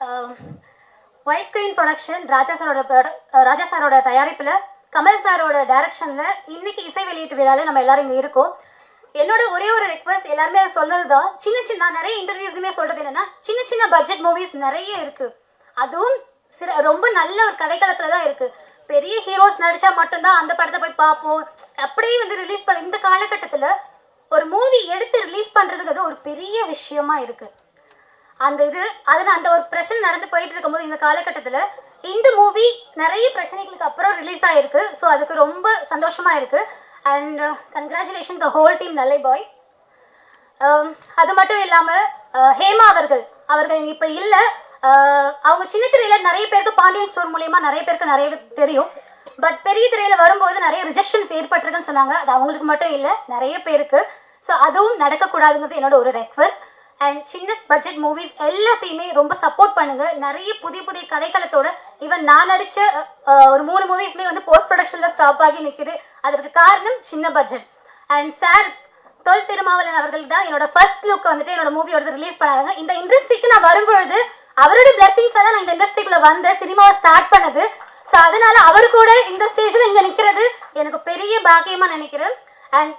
White screen production ராஜா சாரோட ராஜா சாரோட தயாரிப்பில் கமல் சாரோட டைரக்ஷனில் இன்னைக்கு இசை வெளியீட்டு விழாவில் நம்ம எல்லாரும் இங்கே இருக்கோம். என்னோட ஒரே ஒரு ரெக்வஸ்ட் எல்லாருமே சொன்னது தான் சின்ன சின்ன நிறைய இன்டர்வியூஸுமே சொல்றது என்னன்னா சின்ன சின்ன பட்ஜெட் மூவிஸ் நிறைய இருக்கு. அதுவும் சில ரொம்ப நல்ல ஒரு கதைக்களத்துல தான் இருக்கு. பெரிய ஹீரோஸ் நடிச்சா மட்டும்தான் அந்த படத்தை போய் பார்ப்போம். அப்படியே வந்து ரிலீஸ் பண்ண இந்த காலகட்டத்துல ஒரு மூவி எடுத்து ரிலீஸ் பண்றதுங்கிறது ஒரு பெரிய விஷயமா இருக்கு. அந்த இது அதில் அந்த ஒரு பிரச்சனை நடந்து போயிட்டு இருக்கும்போது இந்த காலகட்டத்தில் இந்த மூவி நிறைய பிரச்சனைகளுக்கு அப்புறம் ரிலீஸ் ஆயிருக்கு. ஸோ அதுக்கு ரொம்ப சந்தோஷமா இருக்கு. And congratulation the whole team நல்லை பாய் அது மட்டும் இல்லாம uh, ஹேமா அவர்கள் அவர்கள் இப்ப இல்ல. Uh, அவங்க சின்ன திரையில நிறைய பேருக்கு பாண்டியன் ஸ்டோர் மூலியமா நிறைய பேருக்கு நிறைய தெரியும். பட் பெரிய திரையில வரும்போது நிறைய ரிஜெக்ஷன்ஸ் ஏற்பட்டிருக்குன்னு சொன்னாங்க. அது அவங்களுக்கு மட்டும் இல்ல நிறைய பேருக்கு. ஸோ அதுவும் நடக்கக்கூடாதுங்கிறது என்னோட ஒரு ரெக்வஸ்ட் அண்ட் சின்ன பட்ஜெட் மூவிஸ் எல்லாத்தையுமே ரொம்ப சப்போர்ட் பண்ணுங்க. நிறைய புதிய புதிய கதைக்களத்தோட ஈவன் நான் நடிச்ச ஒரு மூணு மூவிஸ்மே வந்து போஸ்ட் ப்ரொடக்ஷன்ல ஸ்டாப் ஆகி நிக்குது. அதற்கு காரணம் சின்ன budget and sir Thol Thirumavalavan அவர்கள் தான் என்னோட ஃபர்ஸ்ட் லுக் வந்துட்டு என்னோட மூவியோட ரிலீஸ் பண்ணாங்க. இந்த இண்டஸ்ட்ரிக்கு நான் வரும்பொழுது அவரோட பிளஸிங்ஸ் தான் நான் இந்த இண்டஸ்ட்ரிக்குள்ள வந்தேன் சினிமாவை ஸ்டார்ட் பண்ணது. ஸோ அதனால அவர் கூட இந்த ஸ்டேஜில் இங்கே நிற்கிறது எனக்கு பெரிய பாக்கியமாக நினைக்கிறேன். அண்ட்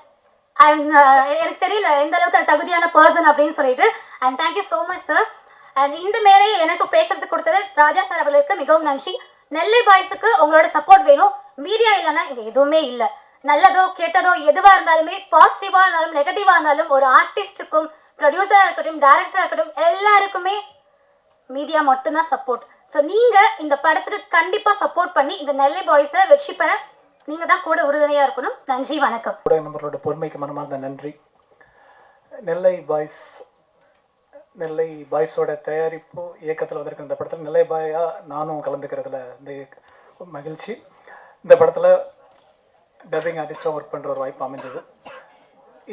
அண்ட் uh, எனக்கு தெரியல எந்த அளவுக்கு அது தகுதியான பர்சன் அப்படின்னு சொல்லிட்டு. And thank you so much sir and இந்த மேலே எனக்கு பேசுறதுக்கு கொடுத்தது ராஜா சார் அவர்களுக்கு மிகவும் நன்றி. நெல்லை பாய்ஸுக்கு உங்களோட சப்போர்ட் வேணும். மீடியா இல்லைன்னா இது எதுவுமே இல்லை. நல்லதோ கெட்டதோ எதுவாக இருந்தாலுமே பாசிட்டிவாக இருந்தாலும் நெகட்டிவாக இருந்தாலும் ஒரு ஆர்டிஸ்டுக்கும் ப்ரொடியூசராக இருக்கட்டும் டேரக்டராக இருக்கட்டும் எல்லாருக்குமே மீடியா மட்டும்தான் சப்போர்ட் ஸோ நீங்கள் இந்த படத்துக்கு கண்டிப்பாக சப்போர்ட் பண்ணி இந்த நெல்லை பாய்ஸை வெற்றி பெற நீங்க தான் கூட உறுதுணையா இருக்கணும். நன்றி வணக்கம். கூட நம்மளோட பொறுமைக்கு மனமார்ந்த நன்றி. நெல்லை பாய்ஸ் நெல்லை பாய்ஸோட தயாரிப்பு இயக்கத்தில் வந்திருக்க இந்த படத்தில் நெல்லை பாயா நானும் கலந்துக்கிறதுல இந்த மகிழ்ச்சி. இந்த படத்தில் டப்பிங் ஆர்டிஸ்டாக ஒர்க் பண்ணுற ஒரு வாய்ப்பு அமைஞ்சது.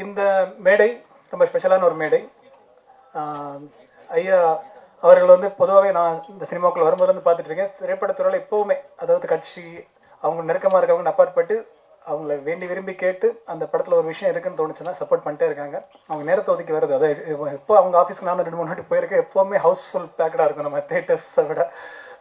இந்த மேடை ரொம்ப ஸ்பெஷலான ஒரு மேடை. ஐயா அவர்கள் வந்து பொதுவாகவே நான் இந்த சினிமாக்கள் வரும்போது வந்து பார்த்துட்டு இருக்கேன். திரைப்படத்துறையில் எப்போவுமே அதாவது கட்சி அவங்க நெருக்கமாக இருக்கவங்க அப்பாற்பட்டு அவங்கள வேண்டி விரும்பி கேட்டு அந்த படத்தில் ஒரு விஷயம் இருக்குன்னு தோணுச்சுன்னா சப்போர்ட் பண்ணிட்டே இருக்காங்க. அவங்க நேரத்தை ஒதுக்கி வருது அதாவது எப்போ அவங்க ஆஃபீஸ்க்கு நான் ரெண்டு மூணு நாட்டு போயிருக்கேன். எப்போவுமே ஹவுஸ்ஃபுல் பேக்கடாக இருக்கும் நம்ம தேட்டர்ஸை விட.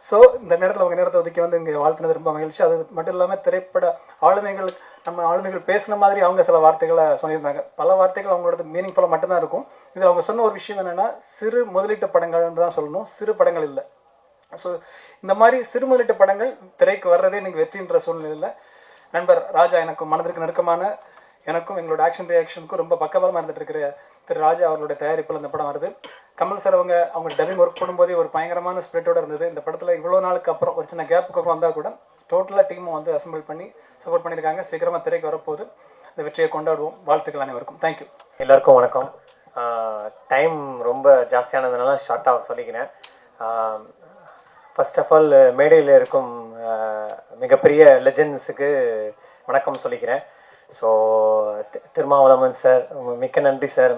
ஸோ இந்த நேரத்தில் அவங்க நேரத்தை ஒதுக்கி வந்து இங்கே வாழ்த்துனது ரொம்ப மகிழ்ச்சி. அது மட்டும் இல்லாமல் திரைப்பட ஆளுமைகள் நம்ம ஆளுமைகள் பேசின மாதிரி அவங்க சில வார்த்தைகளை சொல்லியிருந்தாங்க. பல வார்த்தைகள் அவங்களோட மீனிங்ஃபுல்லாக மட்டும்தான் இருக்கும். இது அவங்க சொன்ன ஒரு விஷயம் என்னென்னா சிறு முதலீட்டு படங்கள்னு தான் சொல்லணும். சிறு படங்கள் இல்லை. ஸோ இந்த மாதிரி சிறு படங்கள் திரைக்கு வர்றதே இன்னைக்கு வெற்றின்ற சூழ்நிலையில் நண்பர் ராஜா எனக்கும் மனதிற்கு நெருக்கமான எனக்கும் எங்களோட ஆக்ஷன் ரியாக்ஷனுக்கும் ரொம்ப பக்கபலமாக இருந்துட்டு இருக்கிற திரு ராஜா அவர்களுடைய தயாரிப்பில் இந்த படம் வருது. கமல் சார் அவங்க அவங்க டப்பிங் ஒர்க் பண்ணும்போதே ஒரு பயங்கரமான ஸ்பிரிட்டோட இருந்தது. இந்த படத்தில் இவ்வளோ நாளுக்கு அப்புறம் ஒரு சின்ன கேப்புக்கு அப்புறம் வந்தால் கூட டோட்டலாக டீமும் வந்து அசம்பிள் பண்ணி சப்போர்ட் பண்ணியிருக்காங்க. சீக்கிரமாக திரைக்கு வரப்போகுது. இந்த வெற்றியை கொண்டாடுவோம். வாழ்த்துக்கள் அனைவருக்கும். தேங்க்யூ எல்லாருக்கும் வணக்கம். டைம் ரொம்ப ஜாஸ்தியானதுனால ஷார்ட்டாக சொல்லிக்கிறேன். ஃபர்ஸ்ட் ஆஃப் ஆல் மேடையில் இருக்கும் மிகப்பெரிய லெஜெண்ட்ஸுக்கு வணக்கம் சொல்லிக்கிறேன். ஸோ திருமாவளவன் சார் மிக்க நன்றி சார்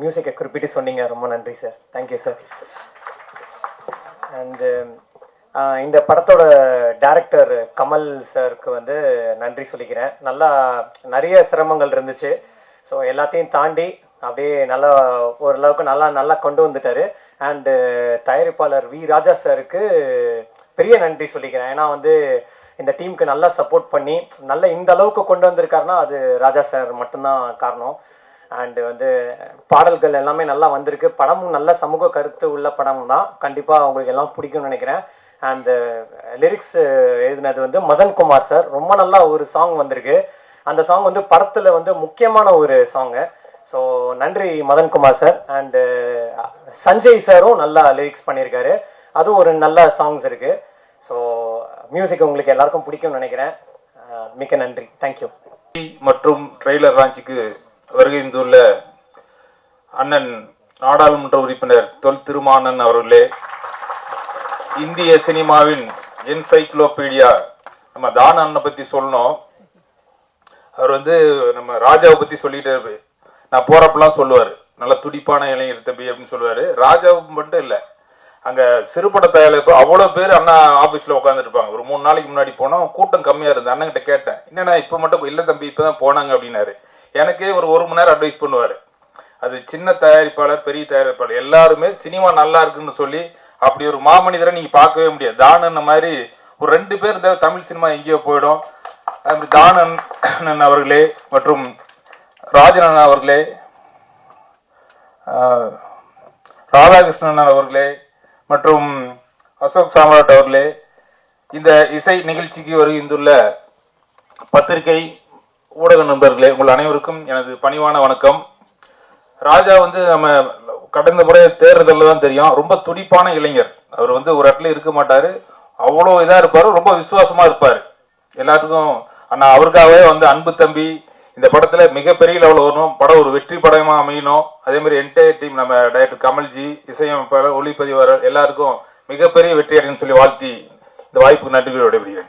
மியூசிக்கை குறிப்பிட்டு சொன்னீங்க. ரொம்ப நன்றி சார் தேங்க்யூ சார் அண்டு இந்த படத்தோட டேரக்டர் கமல் சாருக்கு வந்து நன்றி சொல்லிக்கிறேன். நல்லா நிறைய சிரமங்கள் இருந்துச்சு. ஸோ எல்லாத்தையும் தாண்டி அப்படியே நல்லா ஓரளவுக்கு நல்லா நல்லா கொண்டு வந்துட்டாரு. அண்டு uh, தயாரிப்பாளர் வி ராஜா சாருக்கு பெரிய நன்றி சொல்லிக்கிறேன். ஏன்னா வந்து இந்த டீமுக்கு நல்லா சப்போர்ட் பண்ணி நல்ல இந்த அளவுக்கு கொண்டு வந்திருக்காருன்னா அது ராஜா சார் மட்டும்தான் காரணம். அண்டு வந்து பாடல்கள் எல்லாமே நல்லா வந்திருக்கு. படமும் நல்ல சமூக கருத்து உள்ள படம் தான் கண்டிப்பாக அவங்களுக்கு எல்லாம் பிடிக்கும்னு நினைக்கிறேன். அந்த லிரிக்ஸ் uh, uh, எழுதினது வந்து மதன் குமார் சார் ரொம்ப நல்லா ஒரு சாங் வந்திருக்கு. அந்த சாங் வந்து படத்தில் வந்து முக்கியமான ஒரு சாங்கு ஸோ நன்றி Madankumar sir and uh, Sanjay சாரும் நல்லா லிரிக்ஸ் பண்ணியிருக்காரு அதுவும் ஒரு நல்ல சாங்ஸ் இருக்கு. ஸோ மியூசிக் உங்களுக்கு எல்லாருக்கும் பிடிக்கும்னு நினைக்கிறேன். Uh, மிக்க நன்றி. தேங்க்யூ மற்றும் ட்ரெய்லர் ராஞ்சிக்கு வருகின்றுள்ள அண்ணன் நாடாளுமன்ற உறுப்பினர் தொல் திருமானன் அவர்களே இந்திய சினிமாவின் என்சைக்ளோபீடியா நம்ம தான அண்ணனை பத்தி சொல்லணும். அவர் வந்து நம்ம ராஜாவை பத்தி சொல்லிட்டு நான் போறப்பெல்லாம் சொல்லுவாரு. நல்ல துடிப்பான இளைஞர் தம்பி அப்படின்னு சொல்லுவாரு. ராஜாவுக்கு மட்டும் இல்ல. அங்க சிறுபட தயாரிப்பு அவ்வளவு பேர் அண்ணா ஆபீஸ்ல உட்காந்துருப்பாங்க ஒரு மூணு நாளைக்கு முன்னாடி போனோம் கூட்டம் கம்மியா இருந்தது. அண்ணன்கிட்ட கேட்டேன். என்னண்ணா இப்ப மட்டும் இல்ல தம்பி இப்பதான் போனாங்க அப்படின்னாரு. எனக்கே ஒரு ஒரு மணி நேரம் அட்வைஸ் பண்ணுவாரு. அது சின்ன தயாரிப்பாளர் பெரிய தயாரிப்பாளர் எல்லாருமே சினிமா நல்லா இருக்குன்னு சொல்லி அப்படி ஒரு மாமனிதரை நீங்க பார்க்கவே முடியாது. தானன் மாதிரி ஒரு ரெண்டு பேர் இந்த தமிழ் சினிமா எங்கேயோ போயிடும். தானன் அவர்களே மற்றும் ராஜன் அவர்களே ராதாகிருஷ்ணன் அவர்களே மற்றும் அசோக் சாம்ராட் அவர்களே இந்த இசை நிகழ்ச்சிக்கு வருகின்றுள்ள பத்திரிகை ஊடக நண்பர்களே உங்கள் அனைவருக்கும் எனது பணிவான வணக்கம். ராஜா வந்து நம்ம கடந்த முறை தேர்தலில் தான் தெரியும். ரொம்ப துடிப்பான இளைஞர். அவர் வந்து ஒரு இடத்துல இருக்க மாட்டார். அவ்வளோ இதாக இருப்பார். ரொம்ப விசுவாசமாக இருப்பார். எல்லாத்துக்கும் ஆனால் அவருக்காகவே வந்து அன்பு தம்பி இந்த படத்துல மிகப்பெரிய லெவல் வரணும். படம் ஒரு வெற்றி படமா அமையணும். அதே மாதிரி என்டையர் டீம் நம்ம டைரக்டர் கமல்ஜி இசையமைப்பாளர் ஒளிப்பதிவாளர் எல்லாருக்கும் மிகப்பெரிய வெற்றி அடையணும்னு சொல்லி வாழ்த்தி இந்த வாய்ப்புக்கு நன்றி விடைபெறுகிறேன்.